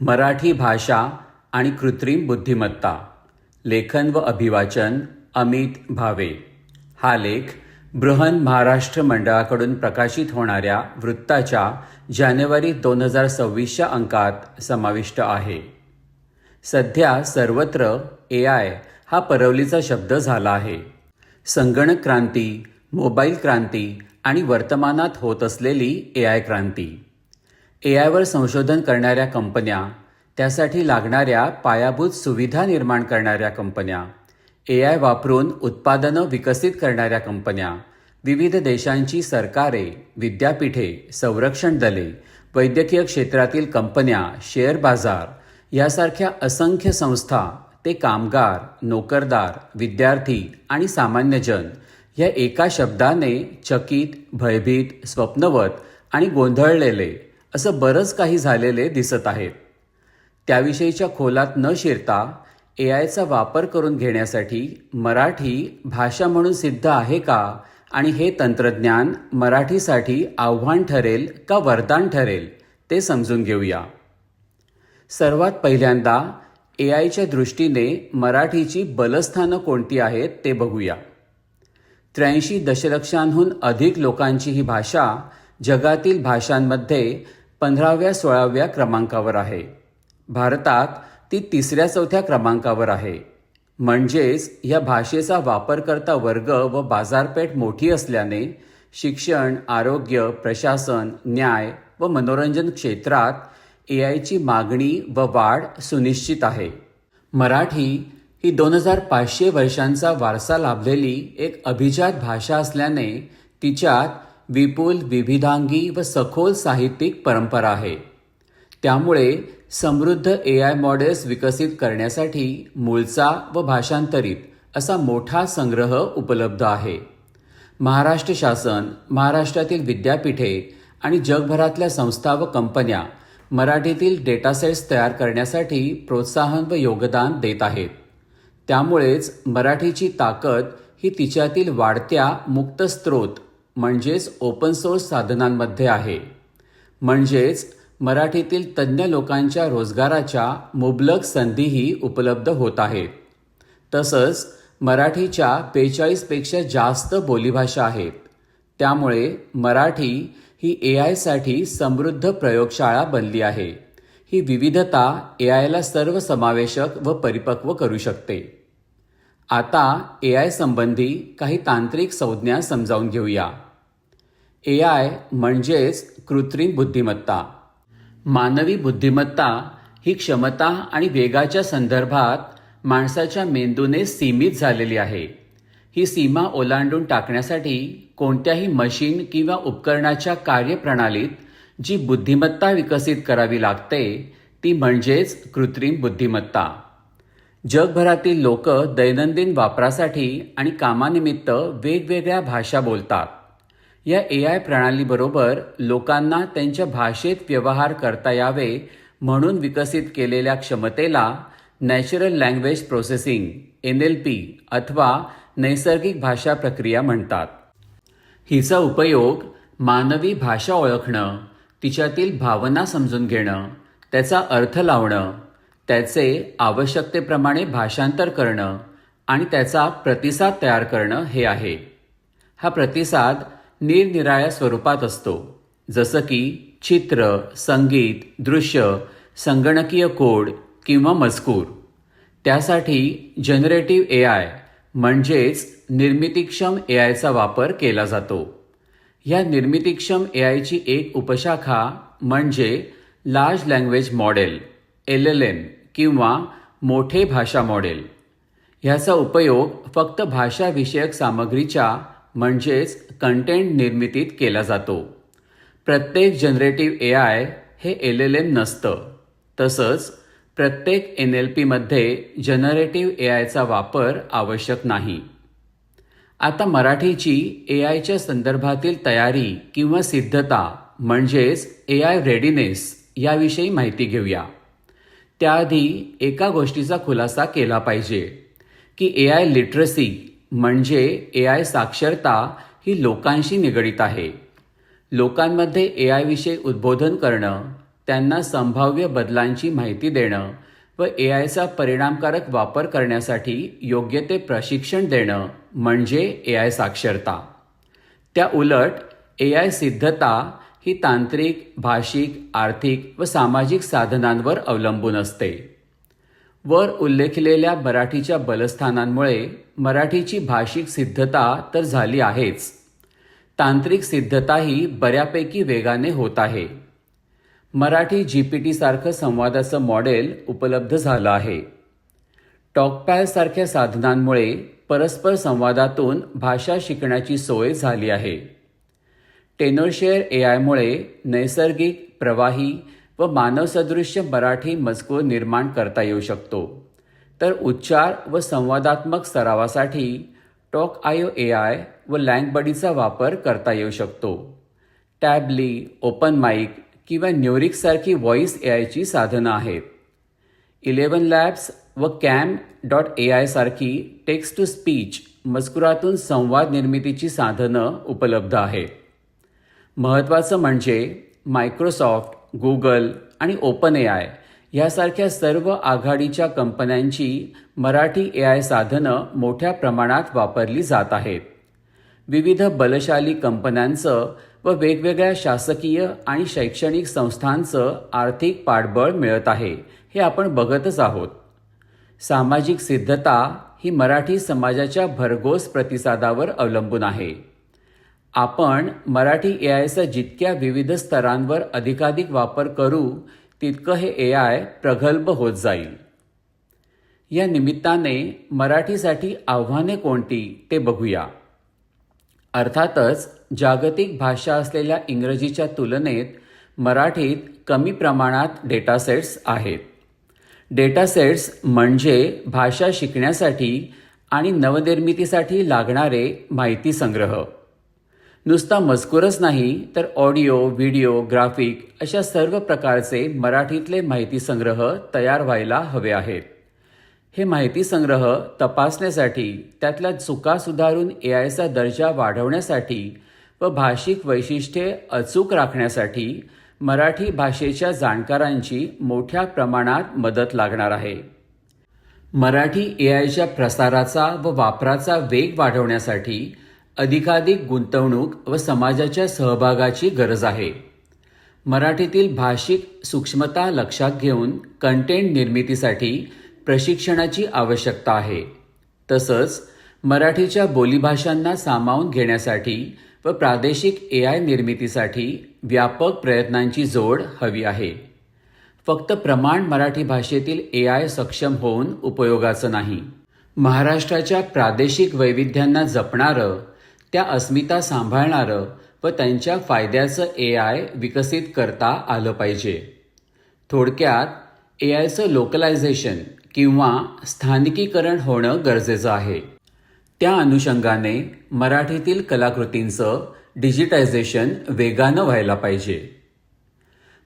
मराठी भाषा आणि कृत्रिम बुद्धिमत्ता. लेखन व अभिवाचन अमित भावे. हा लेख बृहन महाराष्ट्र मंडळाकडून प्रकाशित होणाऱ्या वृत्ताच्या जानेवारी दोन हजार सव्वीसच्या अंकात समाविष्ट आहे. सध्या सर्वत्र ए आय हा परवलीचा शब्द झाला आहे. संगणक क्रांती मोबाईल क्रांती आणि वर्तमानात होत असलेली ए आय क्रांती. ए आयवर संशोधन करणाऱ्या कंपन्या त्यासाठी लागणाऱ्या पायाभूत सुविधा निर्माण करणाऱ्या कंपन्या ए आय वापरून उत्पादनं विकसित करणाऱ्या कंपन्या विविध देशांची सरकारे विद्यापीठे संरक्षण दले वैद्यकीय क्षेत्रातील कंपन्या शेअर बाजार यासारख्या असंख्य संस्था ते कामगार नोकरदार विद्यार्थी आणि सामान्यजन या एका शब्दाने चकित भयभीत स्वप्नवत आणि गोंधळलेले असं बरंच काही झालेले दिसत आहे. त्याविषयीच्या खोलात न शिरता ए आयचा वापर करून घेण्यासाठी मराठी भाषा म्हणून सिद्ध आहे का आणि हे तंत्रज्ञान मराठीसाठी आव्हान ठरेल का वरदान ठरेल ते समजून घेऊया. सर्वात पहिल्यांदा ए आयच्या दृष्टीने मराठीची बलस्थानं कोणती आहेत ते बघूया. त्र्याऐंशी दशलक्षांहून अधिक लोकांची ही भाषा जगातील भाषांमध्ये पंधराव्या सोळाव्या क्रमांकावर आहे. भारतात ती तिसऱ्या चौथ्या क्रमांकावर आहे. म्हणजेच या भाषेचा वापरकर्ता वर्ग व बाजारपेठ मोठी असल्याने शिक्षण आरोग्य प्रशासन न्याय व मनोरंजन क्षेत्रात ए आयची मागणी व वाढ सुनिश्चित आहे. मराठी ही दोन हजार पाचशे वर्षांचा वारसा लाभलेली एक अभिजात भाषा असल्याने तिच्यात विपुल विविधांगी व सखोल साहित्यिक परंपरा आहे. त्यामुळे समृद्ध ए आय मॉडेल्स विकसित करण्यासाठी मूळचा व भाषांतरित असा मोठा संग्रह उपलब्ध आहे. महाराष्ट्र शासन महाराष्ट्रातील विद्यापीठे आणि जगभरातल्या संस्था व कंपन्या मराठीतील डेटासेट्स तयार करण्यासाठी प्रोत्साहन व योगदान देत आहेत. त्यामुळेच मराठीची ताकद ही तिच्यातील वाढत्या मुक्त स्रोत म्हणजेच ओपन सोर्स साधनांमध्ये आहे. म्हणजेच मराठीतील तज्ज्ञ लोकांच्या रोजगाराच्या मुबलक संधीही उपलब्ध होत आहेत तसंच मराठीच्या बेचाळीसपेक्षा जास्त बोलीभाषा आहेत. त्यामुळे मराठी ही ए आयसाठी समृद्ध प्रयोगशाळा बनली आहे. ही विविधता ए आयला सर्वसमावेशक व परिपक्व करू शकते. आता ए आय संबंधी काही तांत्रिक संज्ञा समजावून घेऊया. ए आय म्हणजेच कृत्रिम बुद्धिमत्ता. मानवी बुद्धिमत्ता ही क्षमता आणि वेगाच्या संदर्भात माणसाच्या मेंदूने सीमित झालेली आहे. ही सीमा ओलांडून टाकण्यासाठी कोणत्याही मशीन किंवा उपकरणाच्या कार्यप्रणालीत जी बुद्धिमत्ता विकसित करावी लागते ती म्हणजेच कृत्रिम बुद्धिमत्ता. जगभरातील लोक दैनंदिन वापरासाठी आणि कामानिमित्त वेगवेगळ्या भाषा बोलतात. या ए आय प्रणालीबरोबर लोकांना त्यांच्या भाषेत व्यवहार करता यावे म्हणून विकसित केलेल्या क्षमतेला natural language processing N L P अथवा नैसर्गिक भाषा प्रक्रिया म्हणतात. हिचा उपयोग मानवी भाषा ओळखणं तिच्यातील भावना समजून घेणं त्याचा अर्थ लावणं त्याचे आवश्यकतेप्रमाणे भाषांतर करणं आणि त्याचा प्रतिसाद तयार करणं हे आहे. हा प्रतिसाद निरनिराळ्या स्वरूपात असतो. जसं की चित्र संगीत दृश्य संगणकीय कोड किंवा मजकूर. त्यासाठी जनरेटिव्ह ए आय म्हणजेच निर्मितीक्षम ए आयचा वापर केला जातो. या निर्मितीक्षम ए आयची एक उपशाखा म्हणजे large language model L L M किंवा मोठे भाषा मॉडेल ह्याचा उपयोग फक्त भाषाविषयक सामग्रीच्या म्हणजेच कंटेंट निर्मितीत केला जातो. प्रत्येक जनरेटिव्ह ए आय हे एल एल एम नसतं. तसंच प्रत्येक एन एल पीमध्ये जनरेटिव्ह ए आयचा वापर आवश्यक नाही. आता मराठीची ए आयच्या संदर्भातील तयारी किंवा सिद्धता म्हणजेच ए आय रेडीनेस याविषयी माहिती घेऊया. त्याआधी एका गोष्टीचा खुलासा केला पाहिजे की ए आय लिटरसी म्हणजे ए आय साक्षरता ही लोकांशी निगडीत आहे. लोकांमध्ये ए आयविषयी उद्बोधन करणं त्यांना संभाव्य बदलांची माहिती देणं व ए आयचा परिणामकारक वापर करण्यासाठी योग्य ते प्रशिक्षण देणं म्हणजे ए आय साक्षरता. त्या उलट ए आय सिद्धता ही तांत्रिक भाषिक आर्थिक व सामाजिक साधनांवर अवलंबून असते. वर उल्लेखलेल्या मराठीच्या बलस्थानांमुळे मराठीची भाषिक सिद्धता तर झाली आहेच. तांत्रिक सिद्धताही बऱ्यापैकी वेगाने होत आहे. मराठी जी पी टीसारखं संवादाचं मॉडेल उपलब्ध झालं आहे. टॉकपॅलसारख्या साधनांमुळे परस्पर संवादातून भाषा शिकण्याची सोय झाली आहे. टेनोशेअर ए आयमुळे नैसर्गिक प्रवाही व मानवसदृश्य मराठी मजकूर निर्माण करता येऊ शकतो. तर उच्चार व संवादात्मक सरावासाठी टॉक आयो ए आय व लँगबडीचा वापर करता येऊ शकतो. टॅबली ओपन माईक किंवा न्यूरिकसारखी व्हॉइस ए आयची साधनं आहेत. इलेवन लॅब्स व कॅम डॉट ए आय सारखी टेक्स्ट टू स्पीच मजकुरातून संवाद निर्मितीची साधनं उपलब्ध आहेत. महत्त्वाचं म्हणजे मायक्रोसॉफ्ट गुगल आणि ओपन ए आय यासारख्या सर्व आघाडीच्या कंपन्यांची मराठी ए आय साधनं मोठ्या प्रमाणात वापरली जात आहेत. विविध बलशाली कंपन्यांचं व वेगवेगळ्या शासकीय आणि शैक्षणिक संस्थांचं आर्थिक पाठबळ मिळत आहे हे आपण बघतच आहोत. सामाजिक सिद्धता ही मराठी समाजाच्या भरघोस प्रतिसादावर अवलंबून आहे. आपण मराठी ए आयचा जितक्या विविध स्तरांवर अधिकाधिक वापर करू तितकं हे ए आय प्रगल्भ होत जाईल. या निमित्ताने मराठीसाठी आव्हाने कोणती ते बघूया. अर्थातच जागतिक भाषा असलेल्या इंग्रजीच्या तुलनेत मराठीत कमी प्रमाणात डेटासेट्स आहेत. डेटासेट्स म्हणजे भाषा शिकण्यासाठी आणि नवनिर्मितीसाठी लागणारे माहिती संग्रह. नुसता मजकूरच नाही तर ऑडिओ व्हिडिओ ग्राफिक अशा सर्व प्रकारचे मराठीतले माहिती संग्रह तयार व्हायला हवे आहेत. हे माहिती संग्रह तपासण्यासाठी त्यातल्या चुका सुधारून ए आयचा दर्जा वाढवण्यासाठी व भाषिक वैशिष्ट्ये अचूक राखण्यासाठी मराठी भाषेच्या जाणकारांची मोठ्या प्रमाणात मदत लागणार आहे. मराठी ए आयच्या प्रसाराचा व वापराचा वेग वाढवण्यासाठी अधिकाधिक गुंतवणूक व समाजाच्या सहभागाची गरज आहे. मराठीतील भाषिक सूक्ष्मता लक्षात घेऊन कंटेंट निर्मितीसाठी प्रशिक्षणाची आवश्यकता आहे. तसंच मराठीच्या बोलीभाषांना सामावून घेण्यासाठी व प्रादेशिक ए आय निर्मितीसाठी व्यापक प्रयत्नांची जोड हवी आहे. फक्त प्रमाण मराठी भाषेतील ए आय सक्षम होऊन उपयोगाचं नाही. महाराष्ट्राच्या प्रादेशिक वैविध्यांना जपणारं त्या अस्मिता सांभाळणारं व त्यांच्या फायद्याचं ए आय विकसित करता आलं पाहिजे. थोडक्यात ए आयचं लोकलायझेशन किंवा स्थानिकीकरण होणं गरजेचं आहे. त्या अनुषंगाने मराठीतील कलाकृतींचं डिजिटायझेशन वेगानं व्हायला पाहिजे.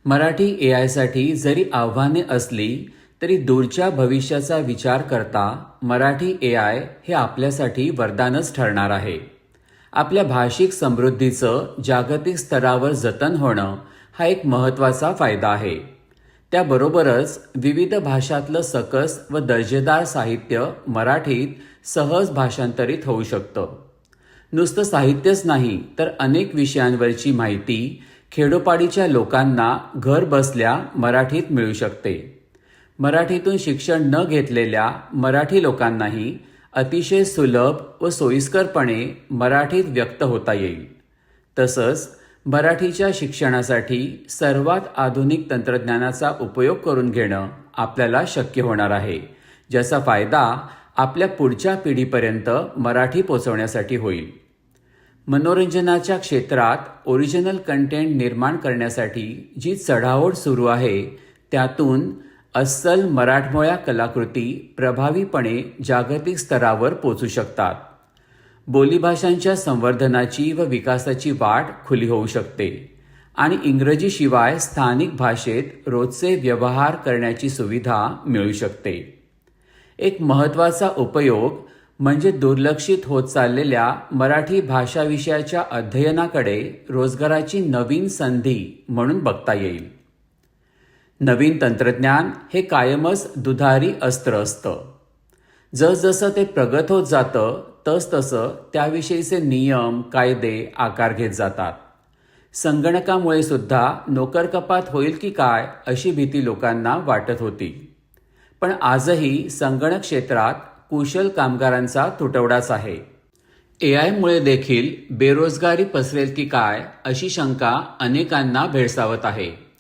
मराठी ए आयसाठी जरी आव्हाने असली तरी दूरच्या भविष्याचा विचार करता मराठी ए आय हे आपल्यासाठी वरदानच ठरणार आहे. आपल्या भाषिक समृद्धीचं जागतिक स्तरावर जतन होणं हा एक महत्त्वाचा फायदा आहे. त्याबरोबरच विविध भाषातलं सकस व दर्जेदार साहित्य मराठीत सहज भाषांतरित होऊ शकतं. नुसतं साहित्यच नाही तर अनेक विषयांवरची माहिती खेडोपाडीच्या लोकांना घर बसल्या मराठीत मिळू शकते. मराठीतून शिक्षण न घेतलेल्या मराठी लोकांनाही अतिशय सुलभ व सोयीस्करपणे मराठीत व्यक्त होता येईल. तसंच मराठीच्या शिक्षणासाठी सर्वात आधुनिक तंत्रज्ञानाचा उपयोग करून घेणं आपल्याला शक्य होणार आहे ज्याचा फायदा आपल्या पुढच्या पिढीपर्यंत मराठी पोचवण्यासाठी होईल. मनोरंजनाच्या क्षेत्रात ओरिजिनल कंटेंट निर्माण करण्यासाठी जी चढाओढ सुरू आहे त्यातून अस्सल मराठमोळ्या कलाकृती प्रभावीपणे जागतिक स्तरावर पोचू शकतात. बोलीभाषांच्या संवर्धनाची व विकासाची वाट खुली होऊ शकते आणि इंग्रजीशिवाय स्थानिक भाषेत रोजचे व्यवहार करण्याची सुविधा मिळू शकते. एक महत्त्वाचा उपयोग म्हणजे दुर्लक्षित होत चाललेल्या मराठी भाषाविषयाच्या अध्ययनाकडे रोजगाराची नवीन संधी म्हणून बघता येईल. नवीन तंत्रज्ञान हे कायमच दुधारी अस्त्र असतं. जसजसं ते प्रगत होत जातं तसतसं त्याविषयीचे नियम कायदे आकार घेत जातात. संगणकामुळे सुद्धा नोकरकपात होईल की काय अशी भीती लोकांना वाटत होती. पण आजही संगणक क्षेत्रात कुशल कामगारांचा तुटवडाच आहे. ए आयमुळे देखील बेरोजगारी पसरेल की काय अशी शंका अनेकांना भेडसावत आहे.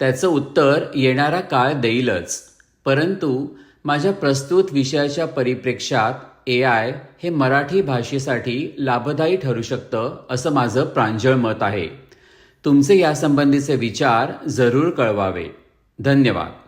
त्याचं उत्तर येणारा काळ देईलच. परंतु माझ्या प्रस्तुत विषयाच्या परिप्रेक्षात ए आय हे मराठी भाषेसाठी लाभदायी ठरू शकतं असं माझं प्रांजळ मत आहे. तुमचे यासंबंधीचे विचार जरूर कळवावे. धन्यवाद.